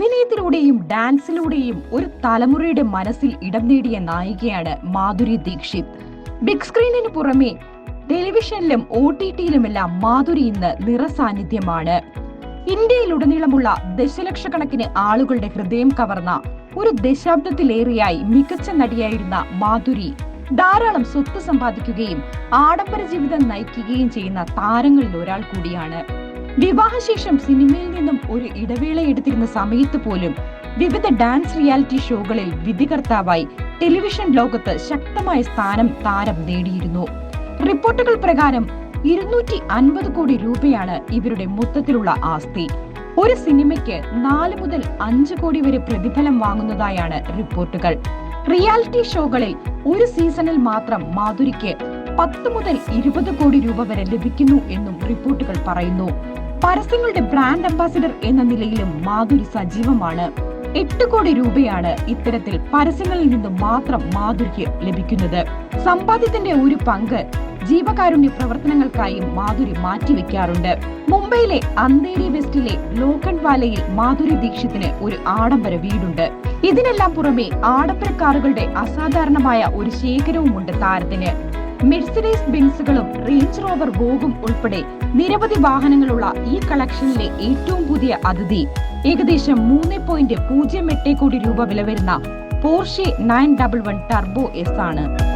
അഭിനയത്തിലൂടെയും ഡാൻസിലൂടെയും ഒരു തലമുറയുടെ മനസ്സിൽ ഇടം നേടിയ നായികയാണ് മാധുരി ദീക്ഷിത്. ബിഗ് സ്ക്രീനിന് പുറമെ ടെലിവിഷനിലും ഒ ടി ടിയിലുമെല്ലാം മാധുരി ഇന്ന് നിറസാന്നിധ്യമാണ്. ഇന്ത്യയിലുടനീളമുള്ള ദശലക്ഷക്കണക്കിന് ആളുകളുടെ ഹൃദയം കവർന്ന ഒരു ദശാബ്ദത്തിലേറെയായി മികച്ച നടിയായിരുന്ന മാധുരി ധാരാളം സ്വത്ത് സമ്പാദിക്കുകയും ആഡംബര ജീവിതം നയിക്കുകയും ചെയ്യുന്ന താരങ്ങളിൽ ഒരാൾ കൂടിയാണ്. വിവാഹശേഷം സിനിമയിൽ നിന്നും ഒരു ഇടവേള എടുത്തിരുന്ന സമയത്ത് പോലും വിവിധ ഡാൻസ് റിയാലിറ്റി ഷോകളിൽ വിധികർത്താവായി ടെലിവിഷൻ ലോകത്ത് ശക്തമായ സ്ഥാനം താരം നേടിയിരുന്നു. റിപ്പോർട്ടുകൾ പ്രകാരം ഇരുന്നൂറ്റി അൻപത് കോടി രൂപയാണ് ഇവരുടെ മൊത്തത്തിലുള്ള ആസ്തി. ഒരു സിനിമയ്ക്ക് നാല് മുതൽ അഞ്ച് കോടി വരെ പ്രതിഫലം വാങ്ങുന്നതായാണ് റിപ്പോർട്ടുകൾ. റിയാലിറ്റി ഷോകളിൽ ഒരു സീസണിൽ മാത്രം മാധുരിക്ക് പത്ത് മുതൽ ഇരുപത് കോടി രൂപ വരെ ലഭിക്കുന്നു എന്നും റിപ്പോർട്ടുകൾ പറയുന്നു. പരസ്യങ്ങളുടെ ബ്രാൻഡ് അംബാസിഡർ എന്ന നിലയിലും മാധുരി സജീവമാണ്. എട്ട് കോടി രൂപയാണ് ഇത്തരത്തിൽ പരസ്യങ്ങളിൽ നിന്ന് മാത്രം മാധുരിക്ക് ലഭിക്കുന്നത്. സമ്പാദ്യത്തിന്റെ ഒരു പങ്ക് ജീവകാരുണ്യ പ്രവർത്തനങ്ങൾക്കായും മാധുരി മാറ്റിവെക്കാറുണ്ട്. മുംബൈയിലെ അന്തേരി വെസ്റ്റിലെ ലോക്കൺവാലയിൽ മാധുരി ദീക്ഷിത്തിന് ഒരു ആഡംബര വീടുണ്ട്. ഇതിനെല്ലാം പുറമെ ആഡംബര കാറുകളുടെ അസാധാരണമായ ഒരു ശേഖരവുമുണ്ട് താരത്തിന്. മെഴ്സിഡീസ് ബെൻസുകളും റേഞ്ച് റോവർ ഗോഗും ഉൾപ്പെടെ നിരവധി വാഹനങ്ങളുള്ള ഈ കളക്ഷനിലെ ഏറ്റവും പുതിയ അതിഥി. ഏകദേശം മൂന്ന് പോയിന്റ് പൂജ്യം എട്ട് കോടി രൂപ വില വരുന്ന Porsche nine double one turbo S ആണ്.